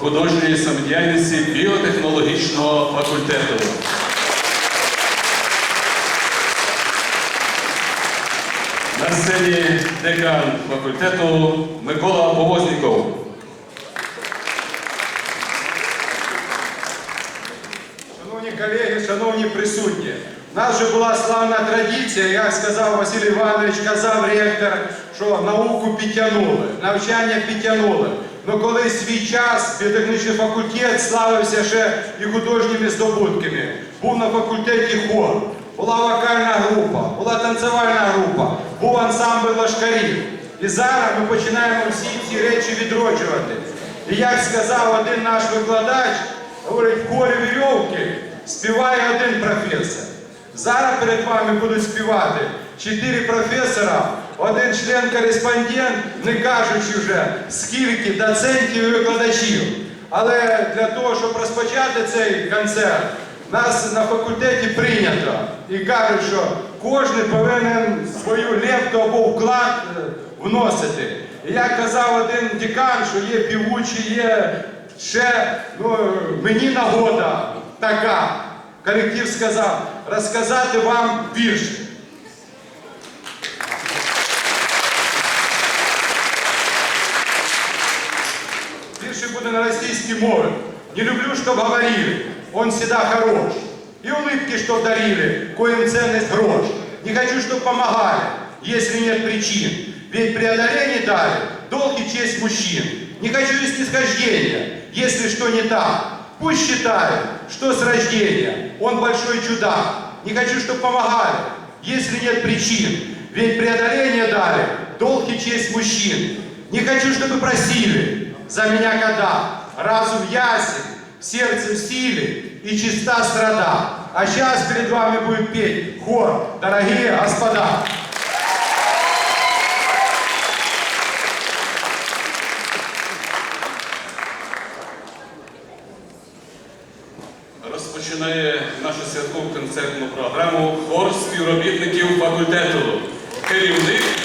художньої самодіяльності біотехнологічного факультету. На сцені декан факультету Микола Повозніков. Шановні колеги, шановні присутні, у нас вже була славна традиція, як сказав Василь Іванович, казав ректор, що науку підтягнули, навчання підтягнули. Ну коли свій час біотехнічний факультет славився ще і художніми здобутками. Був на факультеті хор, була вокальна група, була танцювальна група, був ансамбль лашкарів. І зараз ми починаємо всі ці речі відроджувати. І як сказав один наш викладач, Говорить, в хорі вірьовки співає один професор. Зараз перед вами будуть співати чотири професора, один член-кореспондент, не кажучи вже скільки доцентів і викладачів. Але для того, щоб розпочати цей концерт, нас на факультеті прийнято і кажуть, що кожен повинен свою лепту або вклад е, вносити. І як казав один декан, що є півучі, є ще ну, мені нагода така. Колектив сказав розказати вам вірш. Вірші буде на російській мові. Не люблю, чтоб говорили, он всегда хорош. И улыбки, что дарили, коим ценность грош. Не хочу, чтоб помогали, если нет причин. Ведь преодоление дали долг и честь мужчин. Не хочу и снисхождения, если что не так. Пусть считают, что с рождения он большой чудак. Не хочу, чтоб помогали, если нет причин. Ведь преодоление дали долг и честь мужчин. Не хочу, чтобы просили за меня когда разум ясен, сердце в силе и чиста страда. А сейчас перед вами будет петь хор, дорогие господа. Розпочинає нашу святкову концертну програму хор співробітників факультету. Керівник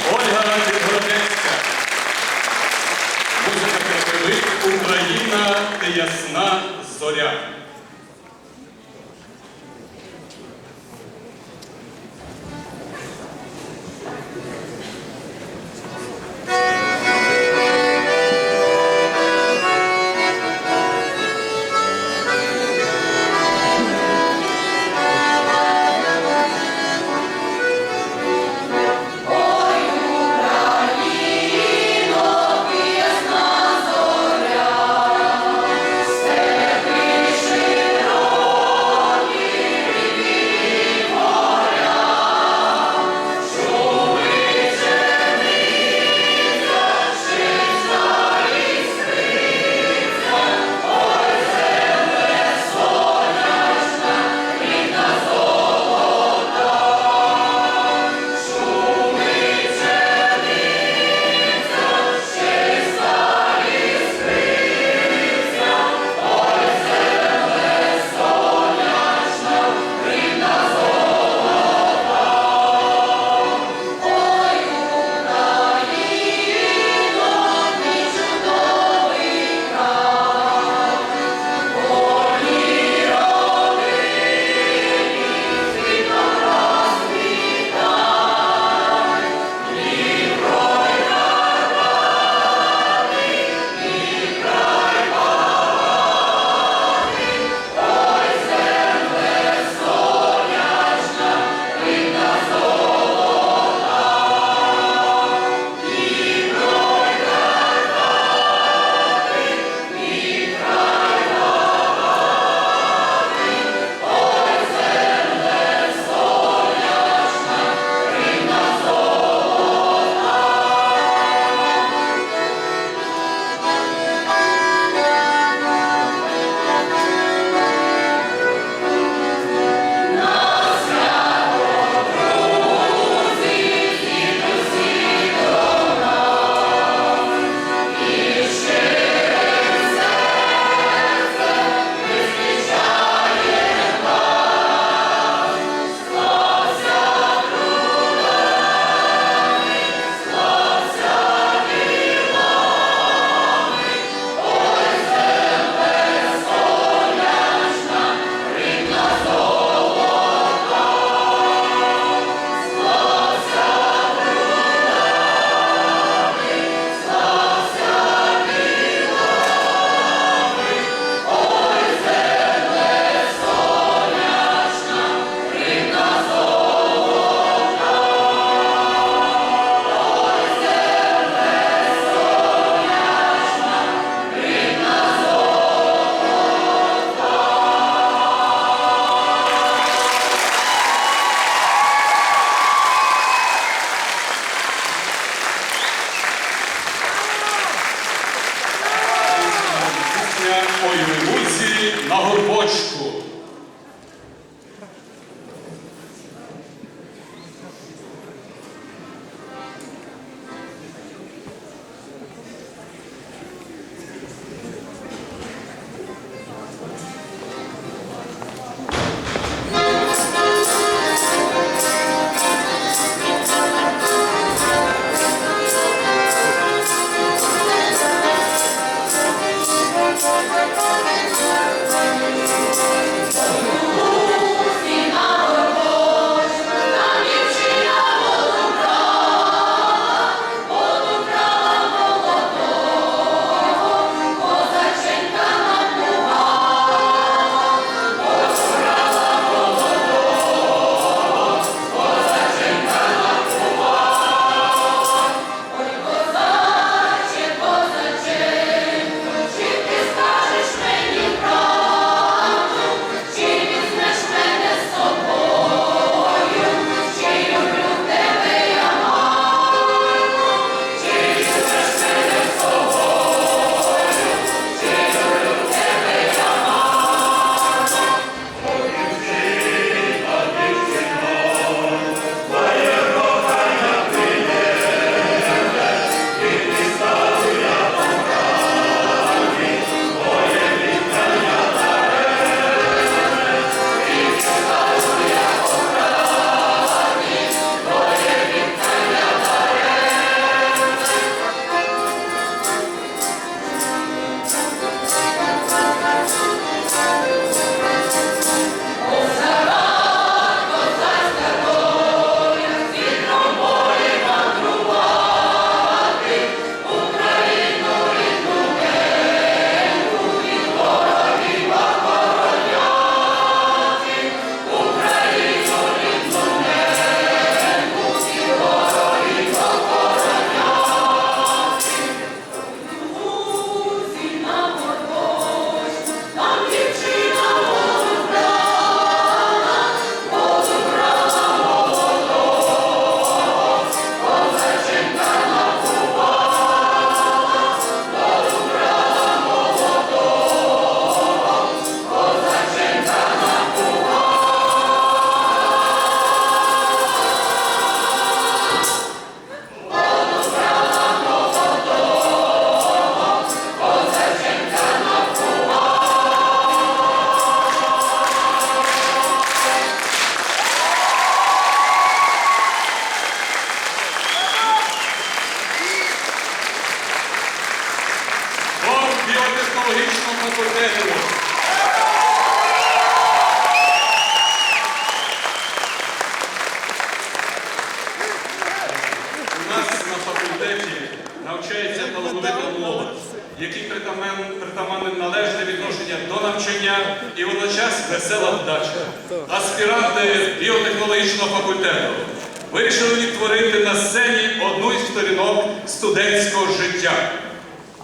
ясна зоря.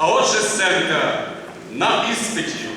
А отже, Сенка на іспиті.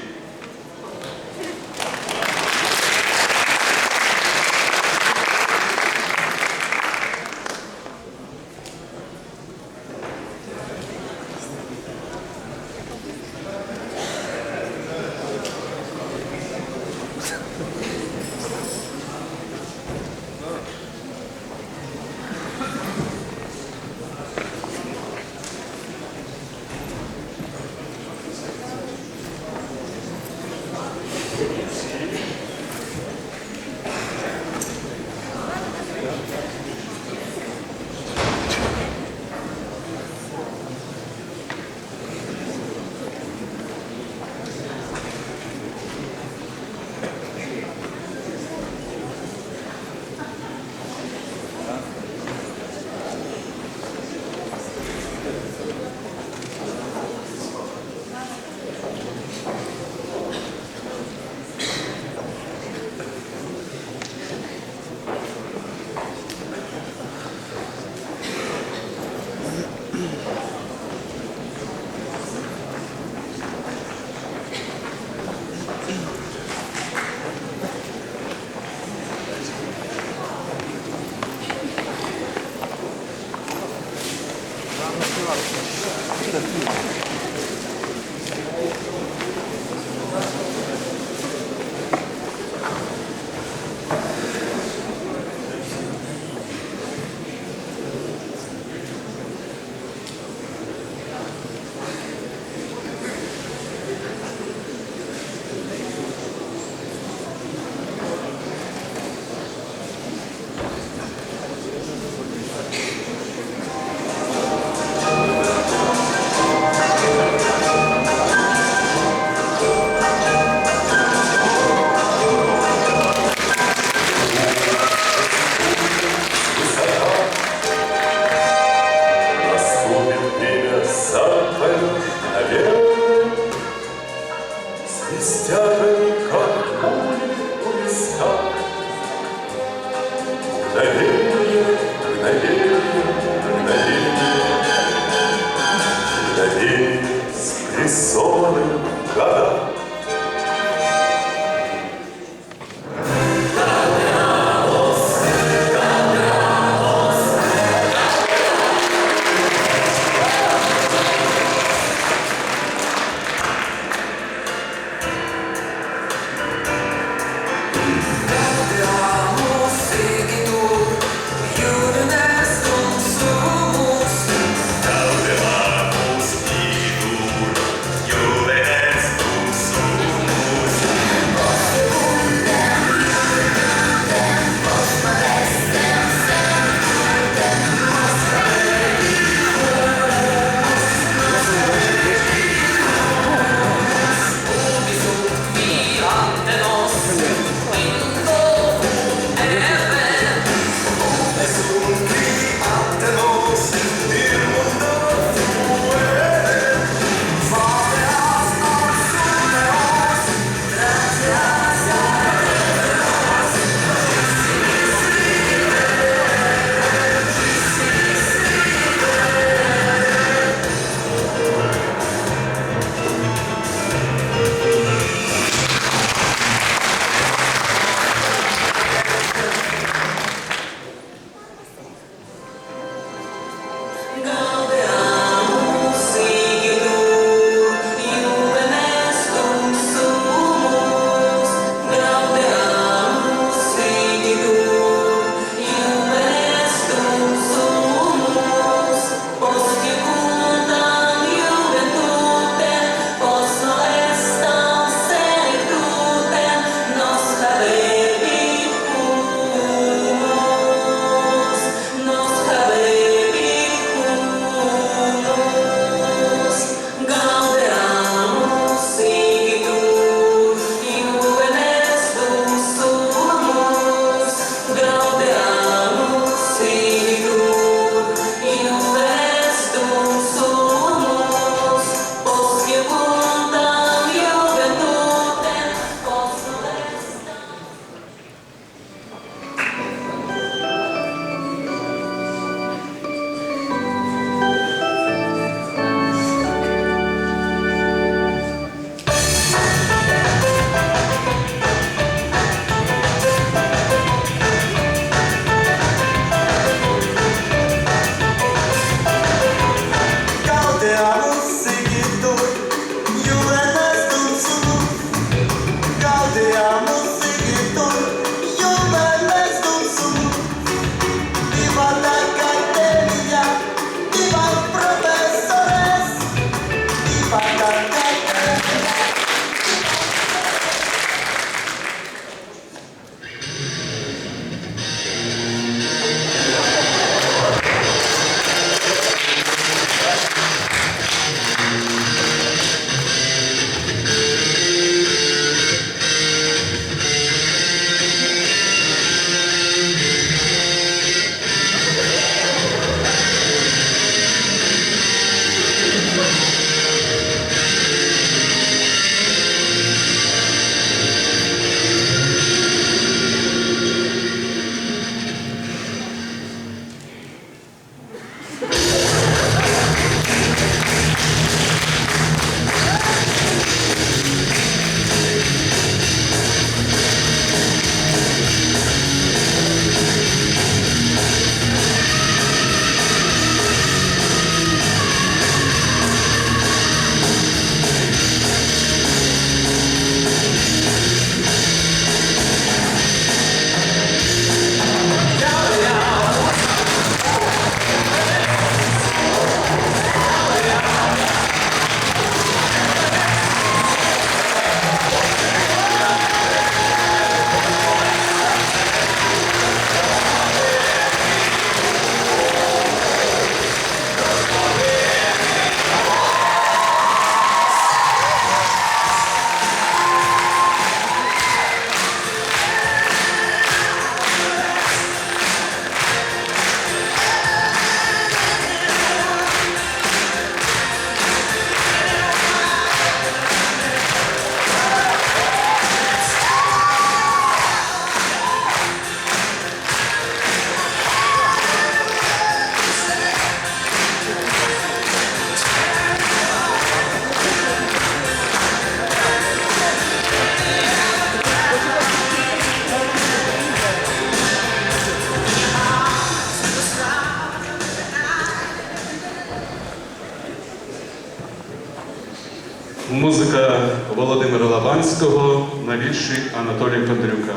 Анатолій Петрюка.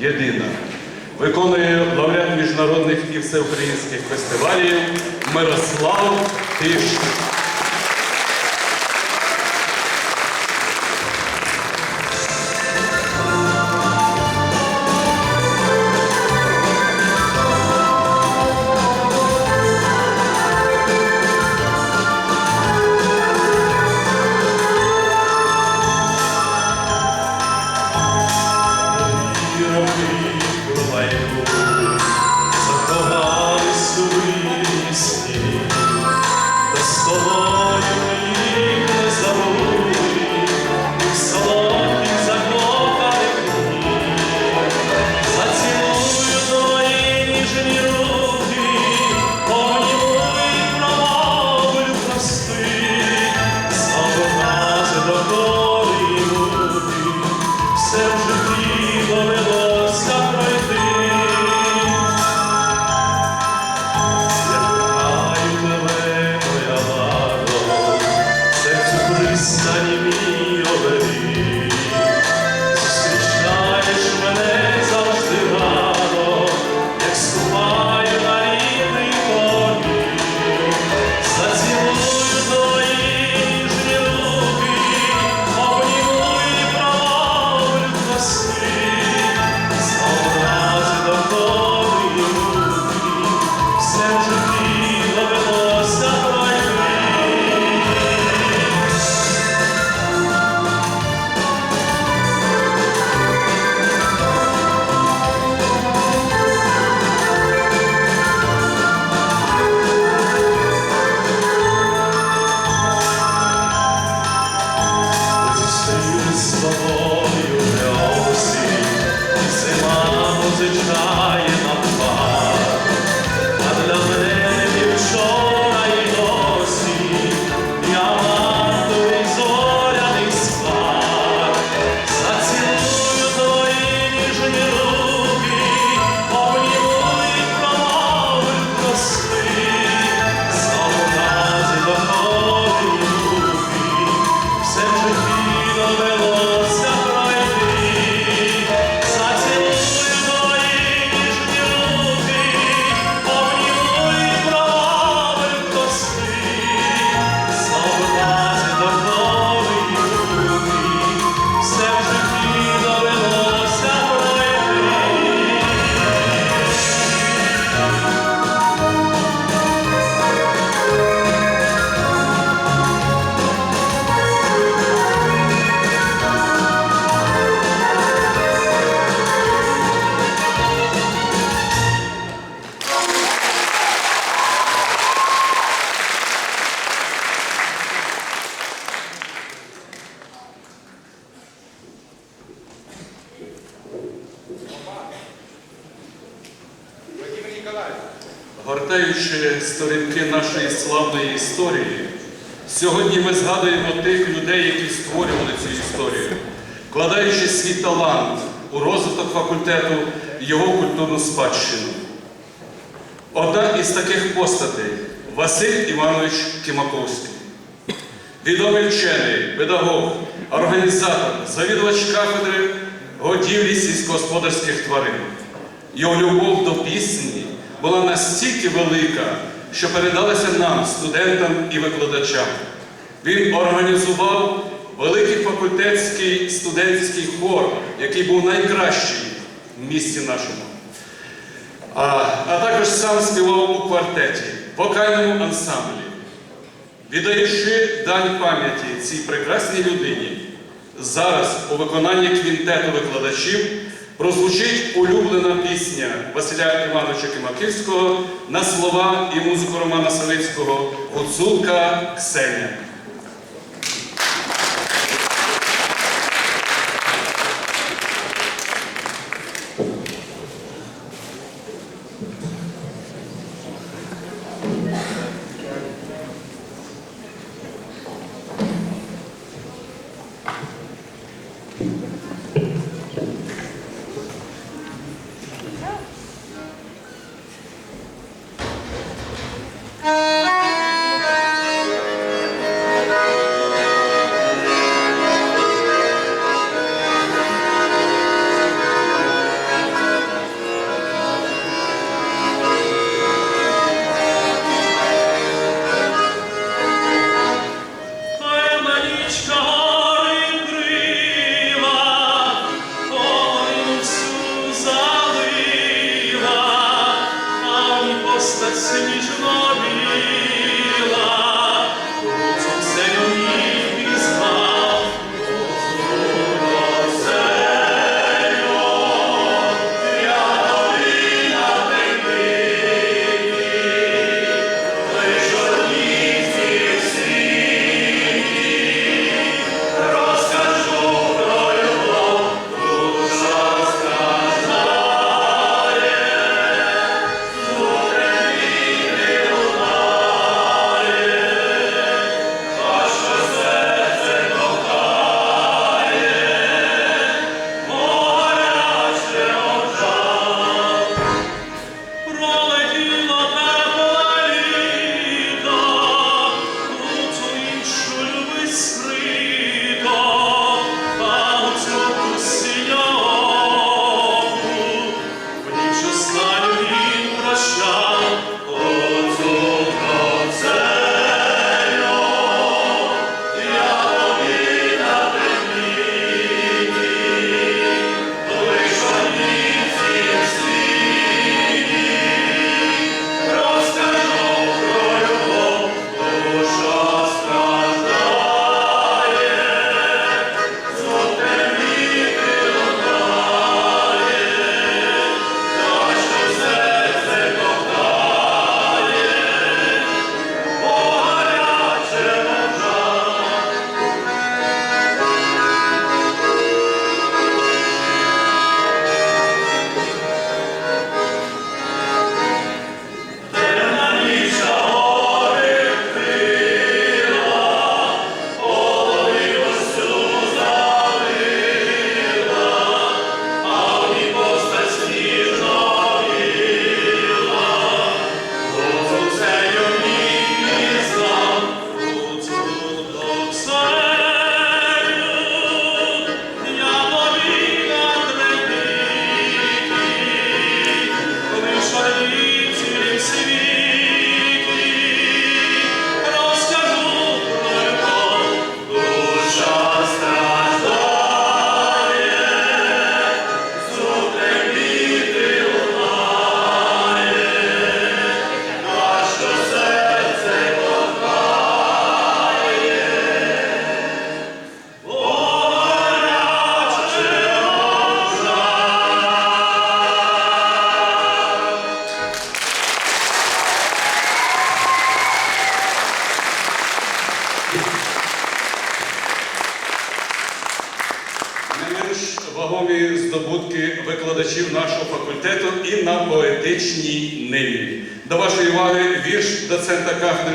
Єдина. Виконує лауреат міжнародних і всеукраїнських фестивалів Мирослав Тиш. Гортаючи сторінки нашої славної історії, сьогодні ми згадуємо тих людей, які створювали цю історію, вкладаючи свій талант у розвиток факультету і його культурну спадщину. Одна із таких постатей Василь Іванович Кимаковський. Відомий вчений, педагог, організатор, завідувач кафедри годівлі сільськогосподарських тварин. Його любов до пісні була настільки велика, що передалася нам, студентам і викладачам. Він організував великий факультетський студентський хор, який був найкращий в місті нашому. А, а також сам співав у квартеті, вокальному ансамблі. Віддаючи дань пам'яті цій прекрасній людині, зараз у виконанні квінтету викладачів прозвучить улюблена пісня Василя Івановича Кимаківського на слова і музику Романа Савицького Гуцулка Ксеня.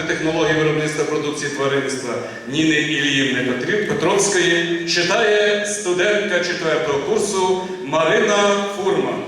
Кафедри технології виробництва продукції тваринництва Ніни Іліївни Петровської читає студентка 4 курсу Марина Фурман.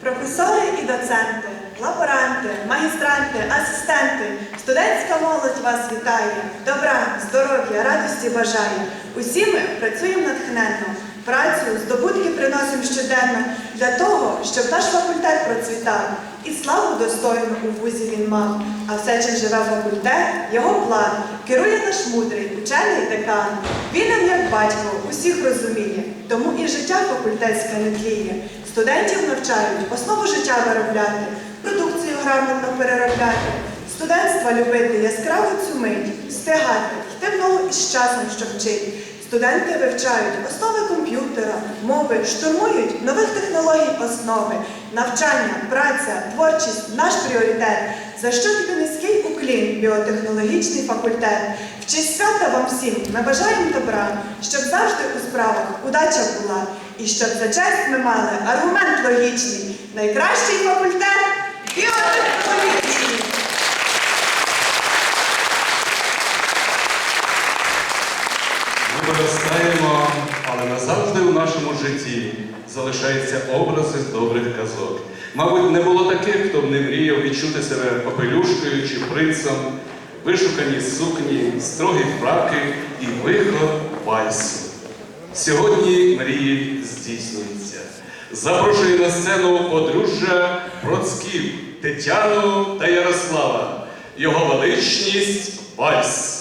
Професори і доценти, лаборанти, магістранти, асистенти, студентська молодь вас вітає, добра, здоров'я, радості бажає. Усі ми працюємо натхненно, працю, здобутки приносимо щоденно для того, щоб наш факультет процвітав і славу достойну у вузі він мав. А все, чим живе факультет, його план керує наш мудрий, учений декан. Він нам як батько усіх розуміє, тому і життя факультетське не тліє. Студентів навчають основу життя виробляти, продукцію грамотно переробляти, студентства любити яскраву цю мить, встигати, йти в ногу із часом, що вчить. Студенти вивчають основи комп'ютера, мови, штурмують нових технологій основи, навчання, праця, творчість наш пріоритет. За що тобі низький уклін, біотехнологічний факультет. В честь свята вам всім ми бажаємо добра, щоб завжди у справах удача була, і щоб за честь ми мали аргумент логічний. Найкращий факультет біотехнологічний. Ми виростаємо, але назавжди у нашому житті залишаються образи з добрих казок. Мабуть, не було таких, хто б не мріяв відчути себе попелюшкою чи принцем, вишукані сукні, строгі фраки і виход вальсу. Сьогодні мрії здійснюються. Запрошую на сцену подружжя Процьків Тетяну та Ярослава. Його величність вальс.